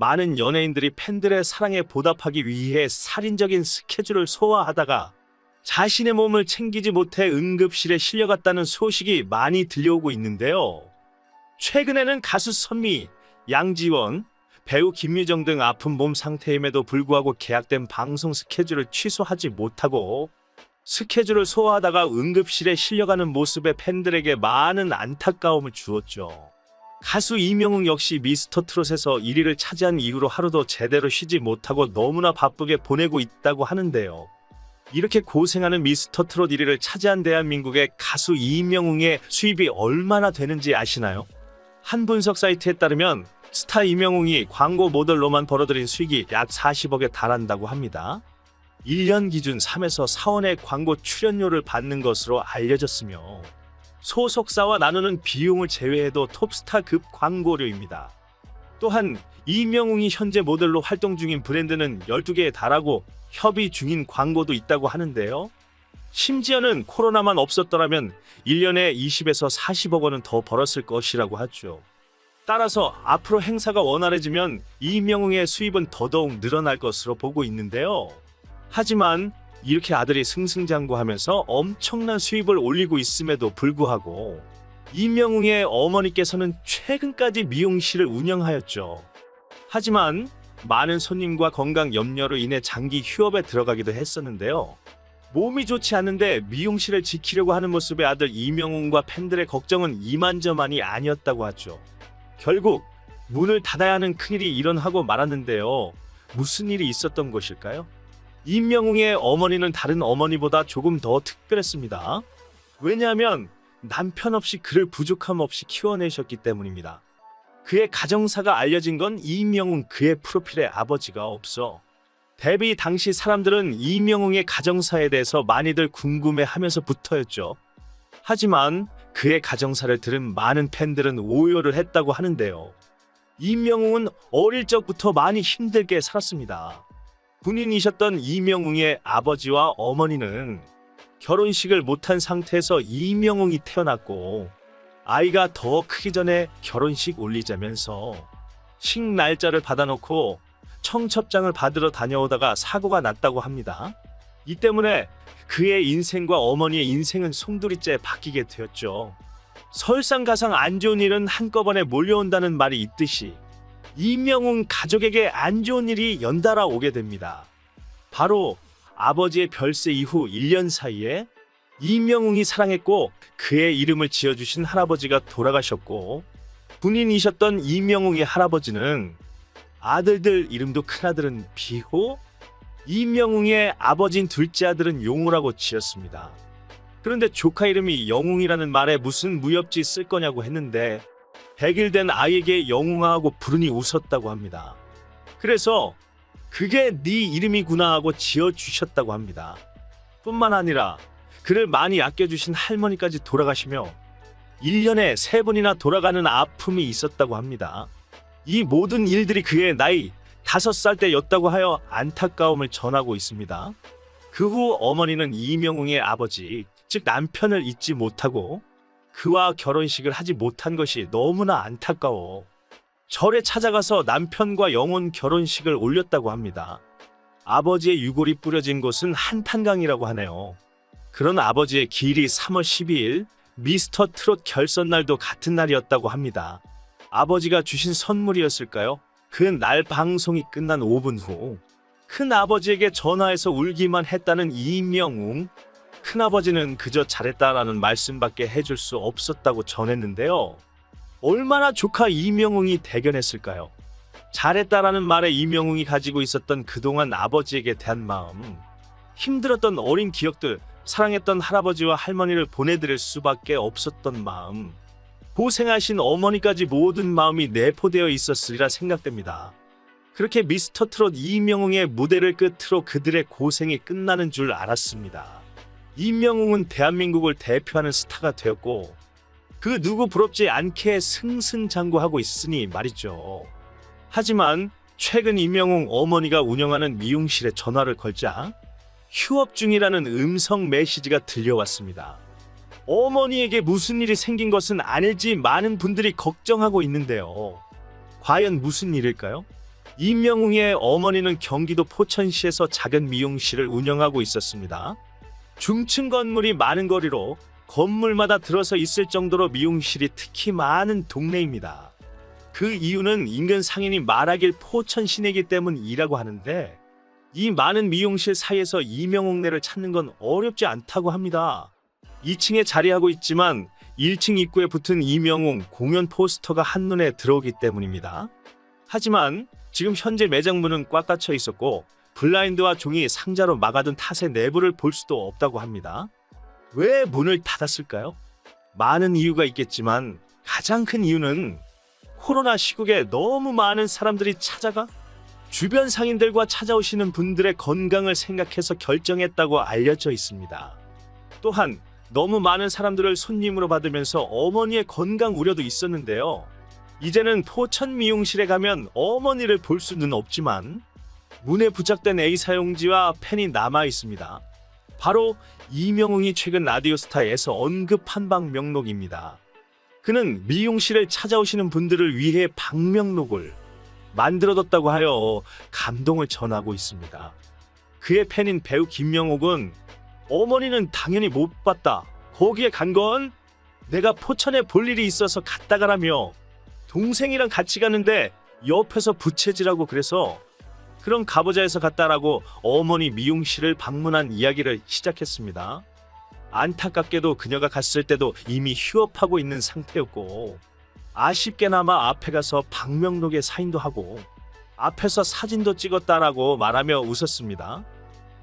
많은 연예인들이 팬들의 사랑에 보답하기 위해 살인적인 스케줄을 소화하다가 자신의 몸을 챙기지 못해 응급실에 실려갔다는 소식이 많이 들려오고 있는데요. 최근에는 가수 선미, 양지원, 배우 김유정 등 아픈 몸 상태임에도 불구하고 계약된 방송 스케줄을 취소하지 못하고 스케줄을 소화하다가 응급실에 실려가는 모습에 팬들에게 많은 안타까움을 주었죠. 가수 이명웅 역시 미스터 트롯에서 1위를 차지한 이후로 하루도 제대로 쉬지 못하고 너무나 바쁘게 보내고 있다고 하는데요. 이렇게 고생하는 미스터 트롯 1위를 차지한 대한민국의 가수 이명웅의 수입이 얼마나 되는지 아시나요? 한 분석 사이트에 따르면 스타 이명웅이 광고 모델로만 벌어들인 수익이 약 40억에 달한다고 합니다. 1년 기준 3에서 4원의 광고 출연료를 받는 것으로 알려졌으며 소속사와 나누는 비용을 제외해도 톱스타급 광고료입니다. 또한 이명웅이 현재 모델로 활동 중인 브랜드는 12개에 달하고 협의 중인 광고도 있다고 하는데요. 심지어는 코로나만 없었더라면 1년에 20에서 40억 원은 더 벌었을 것이라고 하죠. 따라서 앞으로 행사가 원활해지면 이명웅의 수입은 더더욱 늘어날 것으로 보고 있는데요. 하지만 이렇게 아들이 승승장구하면서 엄청난 수입을 올리고 있음에도 불구하고 이명웅의 어머니께서는 최근까지 미용실을 운영하였죠. 하지만 많은 손님과 건강 염려로 인해 장기 휴업에 들어가기도 했었는데요. 몸이 좋지 않은데 미용실을 지키려고 하는 모습의 아들 이명웅과 팬들의 걱정은 이만저만이 아니었다고 하죠. 결국 문을 닫아야 하는 큰일이 일어나고 말았는데요. 무슨 일이 있었던 것일까요? 임명웅의 어머니는 다른 어머니보다 조금 더 특별했습니다. 왜냐하면 남편 없이 그를 부족함 없이 키워내셨기 때문입니다. 그의 가정사가 알려진 건 이명웅 그의 프로필에 아버지가 없어. 데뷔 당시 사람들은 이명웅의 가정사에 대해서 많이들 궁금해하면서부터였죠. 하지만 그의 가정사를 들은 많은 팬들은 오열을 했다고 하는데요. 이명웅은 어릴 적부터 많이 힘들게 살았습니다. 군인이셨던 이명웅의 아버지와 어머니는 결혼식을 못한 상태에서 이명웅이 태어났고 아이가 더 크기 전에 결혼식 올리자면서 식 날짜를 받아놓고 청첩장을 받으러 다녀오다가 사고가 났다고 합니다. 이 때문에 그의 인생과 어머니의 인생은 송두리째 바뀌게 되었죠. 설상가상 안 좋은 일은 한꺼번에 몰려온다는 말이 있듯이 이명웅 가족에게 안 좋은 일이 연달아 오게 됩니다. 바로 아버지의 별세 이후 1년 사이에 이명웅이 사랑했고 그의 이름을 지어주신 할아버지가 돌아가셨고 군인이셨던 이명웅의 할아버지는 아들들 이름도 큰아들은 비호, 이명웅의 아버진 둘째 아들은 용우라고 지었습니다. 그런데 조카 이름이 영웅이라는 말에 무슨 무협지 쓸 거냐고 했는데 100일 된 아이에게 영웅아하고 부르니 웃었다고 합니다. 그래서 그게 네 이름이구나 하고 지어주셨다고 합니다. 뿐만 아니라 그를 많이 아껴주신 할머니까지 돌아가시며 1년에 세 번이나 돌아가는 아픔이 있었다고 합니다. 이 모든 일들이 그의 나이 다섯 살 때였다고 하여 안타까움을 전하고 있습니다. 그 후 어머니는 이명웅의 아버지, 즉 남편을 잊지 못하고 그와 결혼식을 하지 못한 것이 너무나 안타까워 절에 찾아가서 남편과 영혼 결혼식을 올렸다고 합니다. 아버지의 유골이 뿌려진 곳은 한탄강이라고 하네요. 그런 아버지의 길이 3월 12일 미스터 트롯 결선 날도 같은 날이었다고 합니다. 아버지가 주신 선물이었을까요? 그 날 방송이 끝난 5분 후 큰아버지에게 전화해서 울기만 했다는 이명웅 큰아버지는 그저 잘했다라는 말씀밖에 해줄 수 없었다고 전했는데요. 얼마나 조카 이명웅이 대견했을까요? 잘했다라는 말에 이명웅이 가지고 있었던 그동안 아버지에게 대한 마음, 힘들었던 어린 기억들, 사랑했던 할아버지와 할머니를 보내드릴 수밖에 없었던 마음, 고생하신 어머니까지 모든 마음이 내포되어 있었으리라 생각됩니다. 그렇게 미스터 트롯 이명웅의 무대를 끝으로 그들의 고생이 끝나는 줄 알았습니다. 이명웅은 대한민국을 대표하는 스타가 되었고 그 누구 부럽지 않게 승승장구하고 있으니 말이죠. 하지만 최근 이명웅 어머니가 운영하는 미용실에 전화를 걸자 휴업 중이라는 음성 메시지가 들려왔습니다. 어머니에게 무슨 일이 생긴 것은 아닐지 많은 분들이 걱정하고 있는데요. 과연 무슨 일일까요? 임명웅의 어머니는 경기도 포천시에서 작은 미용실을 운영하고 있었습니다. 중층 건물이 많은 거리로 건물마다 들어서 있을 정도로 미용실이 특히 많은 동네입니다. 그 이유는 인근 상인이 말하길 포천 시내이기 때문이라고 하는데 이 많은 미용실 사이에서 이명옥네를 찾는 건 어렵지 않다고 합니다. 2층에 자리하고 있지만 1층 입구에 붙은 이명웅 공연 포스터가 한눈에 들어오기 때문입니다. 하지만 지금 현재 매장 문은 꽉 닫혀 있었고 블라인드와 종이 상자로 막아둔 탓에 내부를 볼 수도 없다고 합니다. 왜 문을 닫았을까요? 많은 이유가 있겠지만 가장 큰 이유는 코로나 시국에 너무 많은 사람들이 찾아가 주변 상인들과 찾아오시는 분들의 건강을 생각해서 결정했다고 알려져 있습니다. 또한 너무 많은 사람들을 손님으로 받으면서 어머니의 건강 우려도 있었는데요. 이제는 포천 미용실에 가면 어머니를 볼 수는 없지만 문에 부착된 A 사용지와 펜이 남아 있습니다. 바로 이명웅이 최근 라디오스타에서 언급한 방 명록입니다. 그는 미용실을 찾아오시는 분들을 위해 방명록을 만들어뒀다고 하여 감동을 전하고 있습니다. 그의 팬인 배우 김명옥은 어머니는 당연히 못 봤다. 거기에 간 건 내가 포천에 볼 일이 있어서 갔다 가라며 동생이랑 같이 가는데 옆에서 부채질하고 그래서 그럼 가보자 해서 갔다라고 어머니 미용실을 방문한 이야기를 시작했습니다. 안타깝게도 그녀가 갔을 때도 이미 휴업하고 있는 상태였고 아쉽게나마 앞에 가서 방명록에 사인도 하고 앞에서 사진도 찍었다라고 말하며 웃었습니다.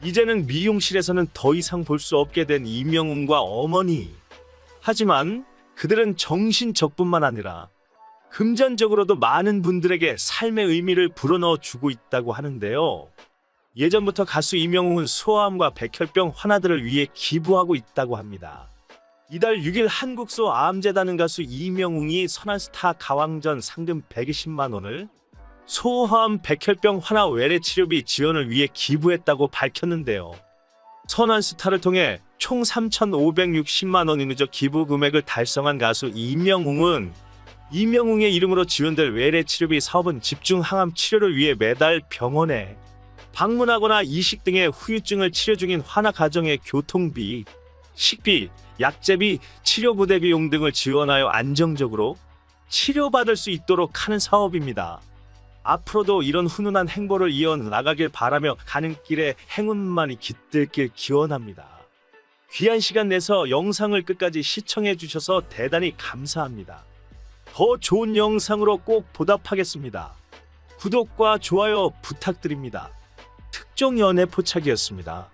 이제는 미용실에서는 더 이상 볼 수 없게 된 이명웅과 어머니. 하지만 그들은 정신적뿐만 아니라 금전적으로도 많은 분들에게 삶의 의미를 불어넣어 주고 있다고 하는데요. 예전부터 가수 이명웅은 소아암과 백혈병 환아들을 위해 기부하고 있다고 합니다. 이달 6일 한국소 암재단은 가수 이명웅이 선한스타 가왕전 상금 120만 원을 소아암 백혈병 환아 외래 치료비 지원을 위해 기부했다고 밝혔는데요. 선한스타를 통해 총 3,560만 원이 누적 기부 금액을 달성한 가수 이명웅은 이명웅의 이름으로 지원될 외래 치료비 사업은 집중 항암 치료를 위해 매달 병원에 방문하거나 이식 등의 후유증을 치료 중인 환아 가정의 교통비, 식비, 약제비, 치료 부대 비용 등을 지원하여 안정적으로 치료받을 수 있도록 하는 사업입니다. 앞으로도 이런 훈훈한 행보를 이어나가길 바라며 가는 길에 행운만이 깃들길 기원합니다. 귀한 시간 내서 영상을 끝까지 시청해 주셔서 대단히 감사합니다. 더 좋은 영상으로 꼭 보답하겠습니다. 구독과 좋아요 부탁드립니다. 특종 연애 포착이었습니다.